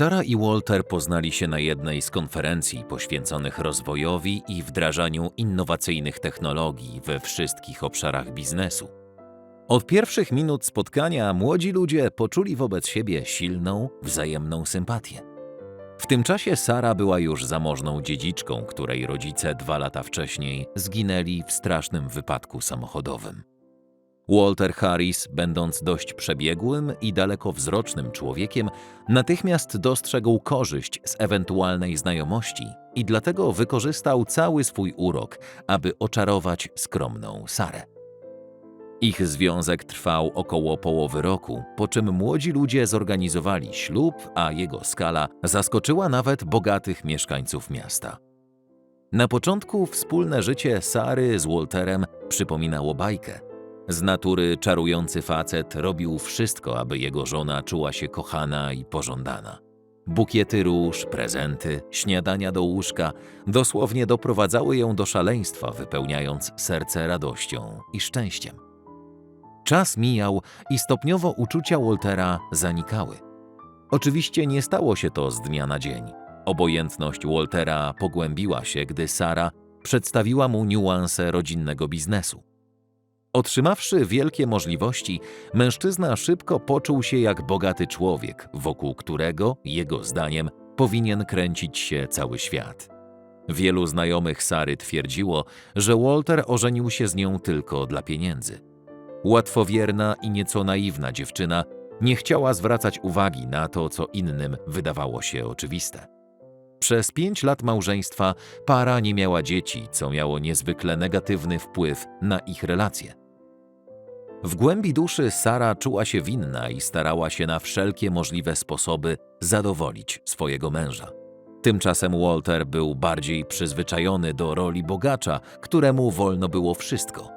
Sara i Walter poznali się na jednej z konferencji poświęconych rozwojowi i wdrażaniu innowacyjnych technologii we wszystkich obszarach biznesu. Od pierwszych minut spotkania młodzi ludzie poczuli wobec siebie silną, wzajemną sympatię. W tym czasie Sara była już zamożną dziedziczką, której rodzice dwa lata wcześniej zginęli w strasznym wypadku samochodowym. Walter Harris, będąc dość przebiegłym i dalekowzrocznym człowiekiem, natychmiast dostrzegł korzyść z ewentualnej znajomości i dlatego wykorzystał cały swój urok, aby oczarować skromną Sarę. Ich związek trwał około połowy roku, po czym młodzi ludzie zorganizowali ślub, a jego skala zaskoczyła nawet bogatych mieszkańców miasta. Na początku wspólne życie Sary z Walterem przypominało bajkę. Z natury czarujący facet robił wszystko, aby jego żona czuła się kochana i pożądana. Bukiety róż, prezenty, śniadania do łóżka dosłownie doprowadzały ją do szaleństwa, wypełniając serce radością i szczęściem. Czas mijał i stopniowo uczucia Waltera zanikały. Oczywiście nie stało się to z dnia na dzień. Obojętność Waltera pogłębiła się, gdy Sara przedstawiła mu niuanse rodzinnego biznesu. Otrzymawszy wielkie możliwości, mężczyzna szybko poczuł się jak bogaty człowiek, wokół którego, jego zdaniem, powinien kręcić się cały świat. Wielu znajomych Sary twierdziło, że Walter ożenił się z nią tylko dla pieniędzy. Łatwowierna i nieco naiwna dziewczyna nie chciała zwracać uwagi na to, co innym wydawało się oczywiste. Przez pięć lat małżeństwa para nie miała dzieci, co miało niezwykle negatywny wpływ na ich relacje. W głębi duszy Sara czuła się winna i starała się na wszelkie możliwe sposoby zadowolić swojego męża. Tymczasem Walter był bardziej przyzwyczajony do roli bogacza, któremu wolno było wszystko.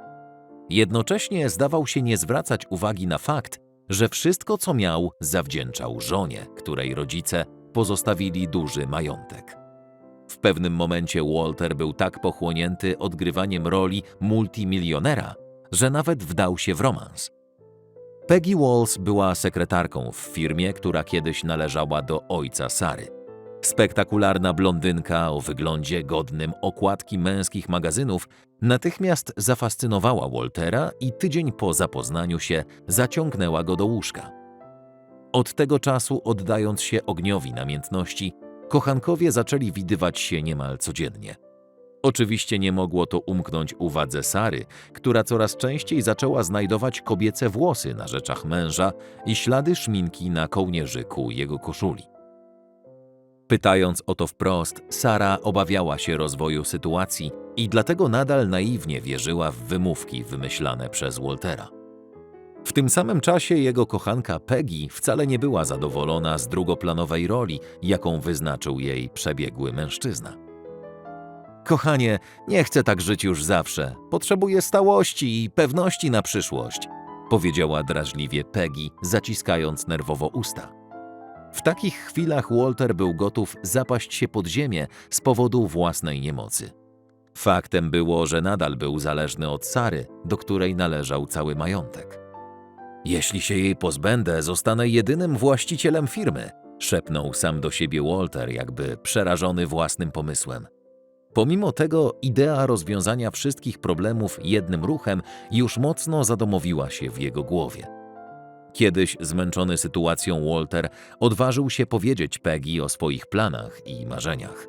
Jednocześnie zdawał się nie zwracać uwagi na fakt, że wszystko co miał zawdzięczał żonie, której rodzice pozostawili duży majątek. W pewnym momencie Walter był tak pochłonięty odgrywaniem roli multimilionera, że nawet wdał się w romans. Peggy Walls była sekretarką w firmie, która kiedyś należała do ojca Sary. Spektakularna blondynka o wyglądzie godnym okładki męskich magazynów natychmiast zafascynowała Waltera i tydzień po zapoznaniu się zaciągnęła go do łóżka. Od tego czasu, oddając się ogniowi namiętności, kochankowie zaczęli widywać się niemal codziennie. Oczywiście nie mogło to umknąć uwadze Sary, która coraz częściej zaczęła znajdować kobiece włosy na rzeczach męża i ślady szminki na kołnierzyku jego koszuli. Pytając o to wprost, Sara obawiała się rozwoju sytuacji i dlatego nadal naiwnie wierzyła w wymówki wymyślane przez Waltera. W tym samym czasie jego kochanka Peggy wcale nie była zadowolona z drugoplanowej roli, jaką wyznaczył jej przebiegły mężczyzna. Kochanie, nie chcę tak żyć już zawsze. Potrzebuję stałości i pewności na przyszłość, powiedziała drażliwie Peggy, zaciskając nerwowo usta. W takich chwilach Walter był gotów zapaść się pod ziemię z powodu własnej niemocy. Faktem było, że nadal był zależny od Sary, do której należał cały majątek. Jeśli się jej pozbędę, zostanę jedynym właścicielem firmy, szepnął sam do siebie Walter, jakby przerażony własnym pomysłem. Pomimo tego idea rozwiązania wszystkich problemów jednym ruchem już mocno zadomowiła się w jego głowie. Kiedyś zmęczony sytuacją Walter odważył się powiedzieć Peggy o swoich planach i marzeniach.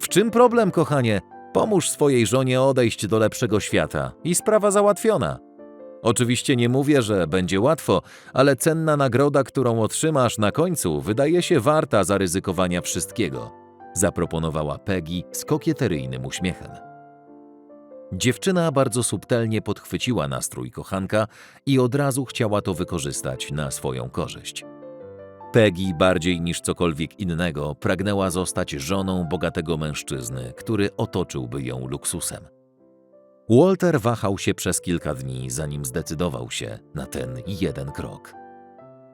W czym problem, kochanie? Pomóż swojej żonie odejść do lepszego świata i sprawa załatwiona. Oczywiście nie mówię, że będzie łatwo, ale cenna nagroda, którą otrzymasz na końcu, wydaje się warta zaryzykowania wszystkiego zaproponowała Peggy z kokieteryjnym uśmiechem. Dziewczyna bardzo subtelnie podchwyciła nastrój kochanka i od razu chciała to wykorzystać na swoją korzyść. Peggy bardziej niż cokolwiek innego pragnęła zostać żoną bogatego mężczyzny, który otoczyłby ją luksusem. Walter wahał się przez kilka dni, zanim zdecydował się na ten jeden krok.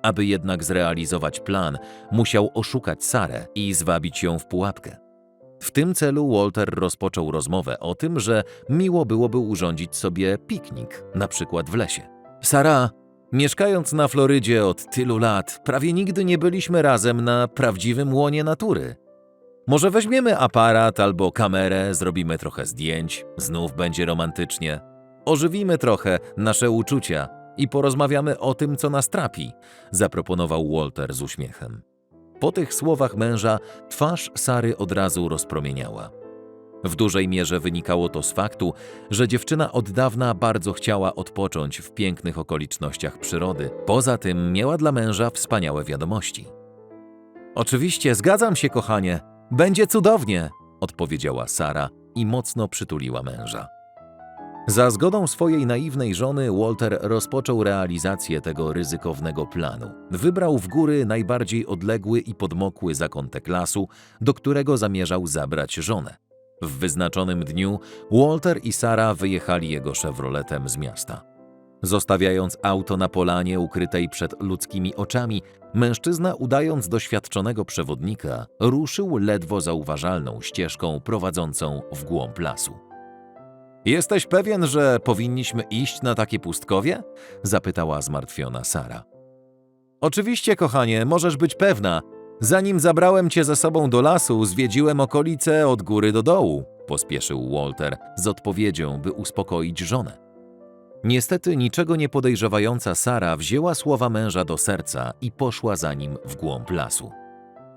Aby jednak zrealizować plan, musiał oszukać Sarę i zwabić ją w pułapkę. W tym celu Walter rozpoczął rozmowę o tym, że miło byłoby urządzić sobie piknik, na przykład w lesie. Sara, Mieszkając na Florydzie od tylu lat, prawie nigdy nie byliśmy razem na prawdziwym łonie natury. Może weźmiemy aparat albo kamerę, zrobimy trochę zdjęć, znów będzie romantycznie. Ożywimy trochę nasze uczucia i porozmawiamy o tym, co nas trapi, zaproponował Walter z uśmiechem. Po tych słowach męża twarz Sary od razu rozpromieniała. W dużej mierze wynikało to z faktu, że dziewczyna od dawna bardzo chciała odpocząć w pięknych okolicznościach przyrody. Poza tym miała dla męża wspaniałe wiadomości. Oczywiście, zgadzam się, kochanie. Będzie cudownie, odpowiedziała Sara i mocno przytuliła męża. Za zgodą swojej naiwnej żony Walter rozpoczął realizację tego ryzykownego planu. Wybrał w góry najbardziej odległy i podmokły zakątek lasu, do którego zamierzał zabrać żonę. W wyznaczonym dniu Walter i Sara wyjechali jego Chevroletem z miasta. Zostawiając auto na polanie ukrytej przed ludzkimi oczami, mężczyzna, udając doświadczonego przewodnika, ruszył ledwo zauważalną ścieżką prowadzącą w głąb lasu. Jesteś pewien, że powinniśmy iść na takie pustkowie? zapytała zmartwiona Sara. Oczywiście, kochanie, możesz być pewna. Zanim zabrałem cię ze sobą do lasu, zwiedziłem okolice od góry do dołu, pospieszył Walter z odpowiedzią, by uspokoić żonę. Niestety niczego nie podejrzewająca Sara wzięła słowa męża do serca i poszła za nim w głąb lasu.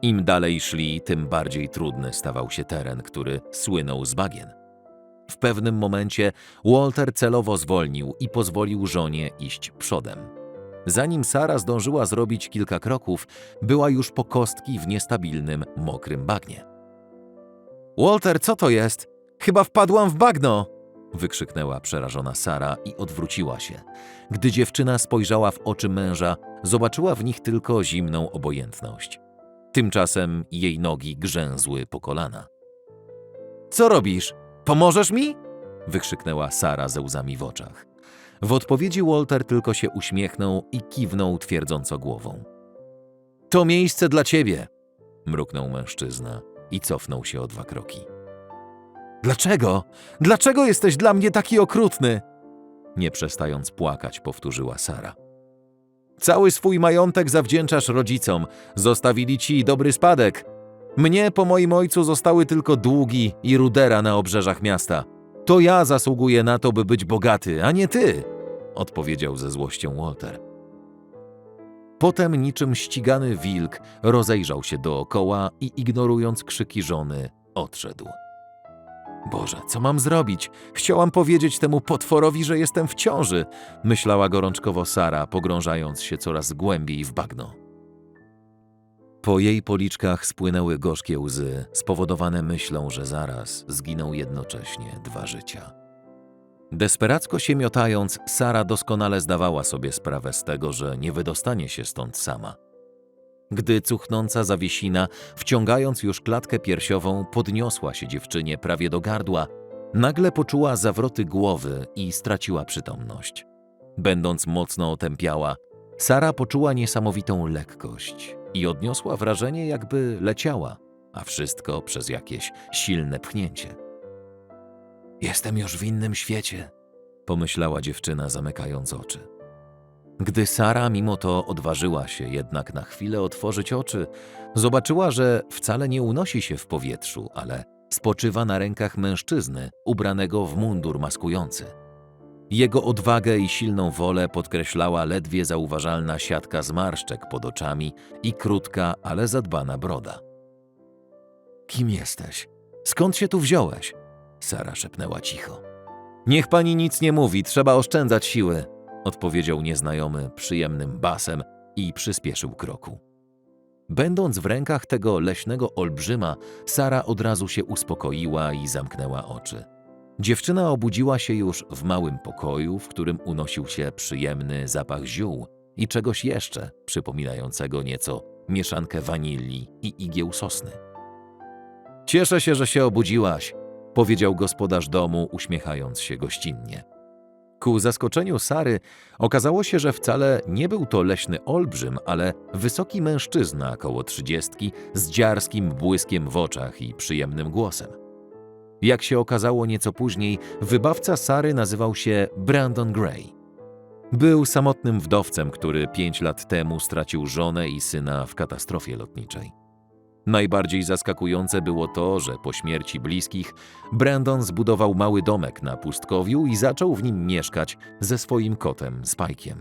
Im dalej szli, tym bardziej trudny stawał się teren, który słynął z bagien. W pewnym momencie Walter celowo zwolnił i pozwolił żonie iść przodem. Zanim Sara zdążyła zrobić kilka kroków, była już po kostki w niestabilnym, mokrym bagnie. Walter, co to jest? Chyba wpadłam w bagno! wykrzyknęła przerażona Sara i odwróciła się. Gdy dziewczyna spojrzała w oczy męża, zobaczyła w nich tylko zimną obojętność. Tymczasem jej nogi grzęzły po kolana. Co robisz? Pomożesz mi? wykrzyknęła Sara ze łzami w oczach. W odpowiedzi Walter tylko się uśmiechnął i kiwnął twierdząco głową. To miejsce dla ciebie, mruknął mężczyzna i cofnął się o dwa kroki. Dlaczego? Dlaczego jesteś dla mnie taki okrutny? Nie przestając płakać, powtórzyła Sara. Cały swój majątek zawdzięczasz rodzicom, zostawili ci dobry spadek. Mnie po moim ojcu zostały tylko długi i rudera na obrzeżach miasta. To ja zasługuję na to, by być bogaty, a nie ty, odpowiedział ze złością Walter. Potem niczym ścigany wilk rozejrzał się dookoła i ignorując krzyki żony, odszedł. Boże, co mam zrobić? Chciałam powiedzieć temu potworowi, że jestem w ciąży, myślała gorączkowo Sara, pogrążając się coraz głębiej w bagno. Po jej policzkach spłynęły gorzkie łzy, spowodowane myślą, że zaraz zginą jednocześnie dwa życia. Desperacko się miotając, Sara doskonale zdawała sobie sprawę z tego, że nie wydostanie się stąd sama. Gdy cuchnąca zawiesina, wciągając już klatkę piersiową, podniosła się dziewczynie prawie do gardła, nagle poczuła zawroty głowy i straciła przytomność. Będąc mocno otępiała, Sara poczuła niesamowitą lekkość i odniosła wrażenie, jakby leciała, a wszystko przez jakieś silne pchnięcie. Jestem już w innym świecie, pomyślała dziewczyna, zamykając oczy. Gdy Sara mimo to odważyła się jednak na chwilę otworzyć oczy, zobaczyła, że wcale nie unosi się w powietrzu, ale spoczywa na rękach mężczyzny ubranego w mundur maskujący. Jego odwagę i silną wolę podkreślała ledwie zauważalna siatka zmarszczek pod oczami i krótka, ale zadbana broda. Kim jesteś? Skąd się tu wziąłeś? Sara szepnęła cicho. Niech pani nic nie mówi, trzeba oszczędzać siły, odpowiedział nieznajomy przyjemnym basem i przyspieszył kroku. Będąc w rękach tego leśnego olbrzyma, Sara od razu się uspokoiła i zamknęła oczy. Dziewczyna obudziła się już w małym pokoju, w którym unosił się przyjemny zapach ziół i czegoś jeszcze przypominającego nieco mieszankę wanilii i igieł sosny. Cieszę się, że się obudziłaś, powiedział gospodarz domu, uśmiechając się gościnnie. Ku zaskoczeniu Sary okazało się, że wcale nie był to leśny olbrzym, ale wysoki mężczyzna koło trzydziestki z dziarskim błyskiem w oczach i przyjemnym głosem. Jak się okazało nieco później, wybawca Sary nazywał się Brandon Gray. Był samotnym wdowcem, który pięć lat temu stracił żonę i syna w katastrofie lotniczej. Najbardziej zaskakujące było to, że po śmierci bliskich Brandon zbudował mały domek na pustkowiu i zaczął w nim mieszkać ze swoim kotem Spike'iem.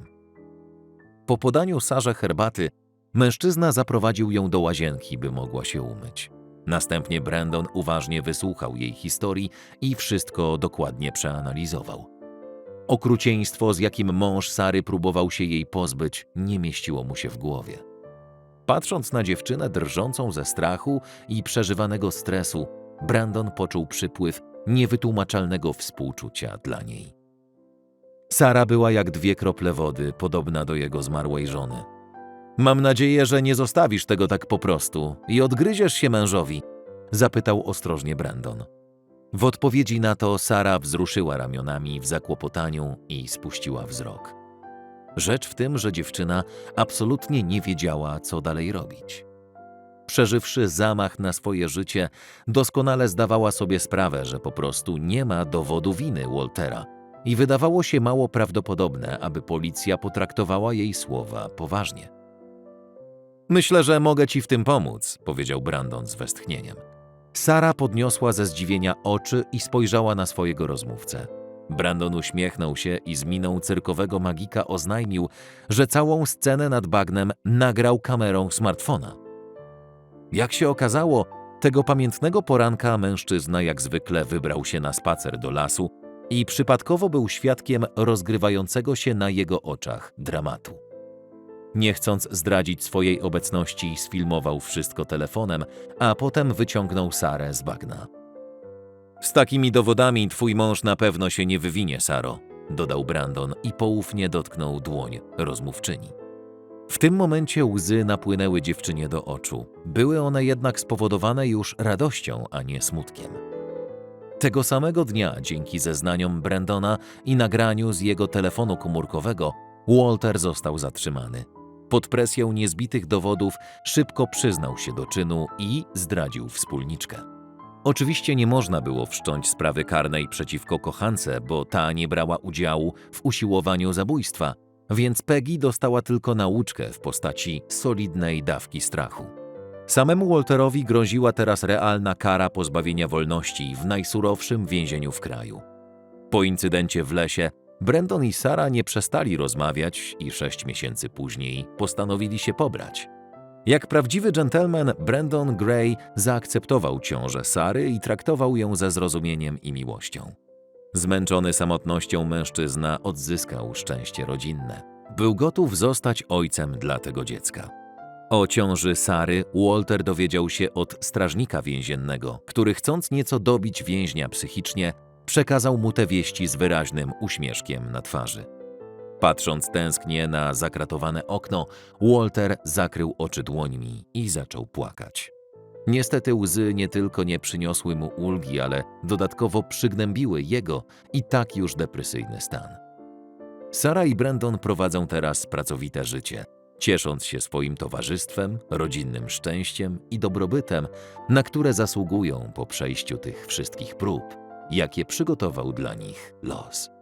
Po podaniu Sarze herbaty, mężczyzna zaprowadził ją do łazienki, by mogła się umyć. Następnie Brandon uważnie wysłuchał jej historii i wszystko dokładnie przeanalizował. Okrucieństwo, z jakim mąż Sary próbował się jej pozbyć, nie mieściło mu się w głowie. Patrząc na dziewczynę drżącą ze strachu i przeżywanego stresu, Brandon poczuł przypływ niewytłumaczalnego współczucia dla niej. Sara była jak dwie krople wody, podobna do jego zmarłej żony. Mam nadzieję, że nie zostawisz tego tak po prostu i odgryziesz się mężowi, zapytał ostrożnie Brandon. W odpowiedzi na to Sara wzruszyła ramionami w zakłopotaniu i spuściła wzrok. Rzecz w tym, że dziewczyna absolutnie nie wiedziała, co dalej robić. Przeżywszy zamach na swoje życie, doskonale zdawała sobie sprawę, że po prostu nie ma dowodu winy Waltera i wydawało się mało prawdopodobne, aby policja potraktowała jej słowa poważnie. Myślę, że mogę ci w tym pomóc, powiedział Brandon z westchnieniem. Sara podniosła ze zdziwienia oczy i spojrzała na swojego rozmówcę. Brandon uśmiechnął się i z miną cyrkowego magika oznajmił, że całą scenę nad bagnem nagrał kamerą smartfona. Jak się okazało, tego pamiętnego poranka mężczyzna jak zwykle wybrał się na spacer do lasu i przypadkowo był świadkiem rozgrywającego się na jego oczach dramatu. Nie chcąc zdradzić swojej obecności, sfilmował wszystko telefonem, a potem wyciągnął Sarę z bagna. Z takimi dowodami twój mąż na pewno się nie wywinie, Saro, dodał Brandon i poufnie dotknął dłoń rozmówczyni. W tym momencie łzy napłynęły dziewczynie do oczu. Były one jednak spowodowane już radością, a nie smutkiem. Tego samego dnia, dzięki zeznaniom Brandona i nagraniu z jego telefonu komórkowego, Walter został zatrzymany. Pod presją niezbitych dowodów szybko przyznał się do czynu i zdradził wspólniczkę. Oczywiście nie można było wszcząć sprawy karnej przeciwko kochance, bo ta nie brała udziału w usiłowaniu zabójstwa, więc Peggy dostała tylko nauczkę w postaci solidnej dawki strachu. Samemu Walterowi groziła teraz realna kara pozbawienia wolności w najsurowszym więzieniu w kraju. Po incydencie w lesie Brandon i Sara nie przestali rozmawiać i sześć miesięcy później postanowili się pobrać. Jak prawdziwy dżentelmen, Brandon Gray zaakceptował ciążę Sary i traktował ją ze zrozumieniem i miłością. Zmęczony samotnością mężczyzna odzyskał szczęście rodzinne. Był gotów zostać ojcem dla tego dziecka. O ciąży Sary Walter dowiedział się od strażnika więziennego, który chcąc nieco dobić więźnia psychicznie, przekazał mu te wieści z wyraźnym uśmieszkiem na twarzy. Patrząc tęsknie na zakratowane okno, Walter zakrył oczy dłońmi i zaczął płakać. Niestety łzy nie tylko nie przyniosły mu ulgi, ale dodatkowo przygnębiły jego i tak już depresyjny stan. Sara i Brandon prowadzą teraz pracowite życie, ciesząc się swoim towarzystwem, rodzinnym szczęściem i dobrobytem, na które zasługują po przejściu tych wszystkich prób, jakie przygotował dla nich los.